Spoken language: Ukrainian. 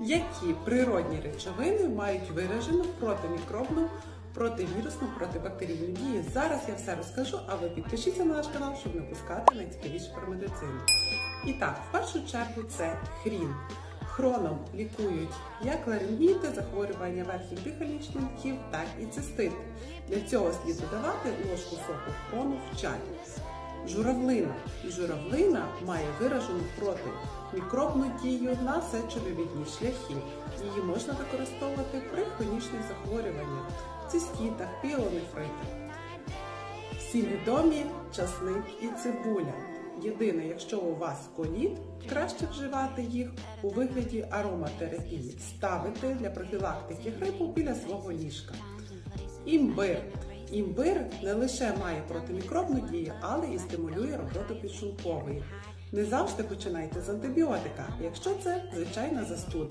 Які природні речовини мають виражену протимікробну, противірусну, протибактерійну дію? Зараз я все розкажу, а ви підпишіться на наш канал, щоб не пускати найцікавіше про медицину. І так, в першу чергу це хрін. Хроном лікують як ларингіти, захворювання верхніх дихальних шляхів, так і цистити. Для цього слід додавати ложку соку хрону в чай. Журавлина. І журавлина має виражену протимікробну дію на сечовивідні шляхи. Її можна використовувати при хронічних захворюваннях, цистітах, піелонефритах. Всі відомі часник і цибуля. Єдине, якщо у вас коліт, краще вживати їх у вигляді ароматерапії. Ставити для профілактики грипу біля свого ліжка. Імбир. Імбир не лише має протимікробну дію, але і стимулює роботу підшлункової. Не завжди починайте з антибіотика, якщо це звичайна застуда.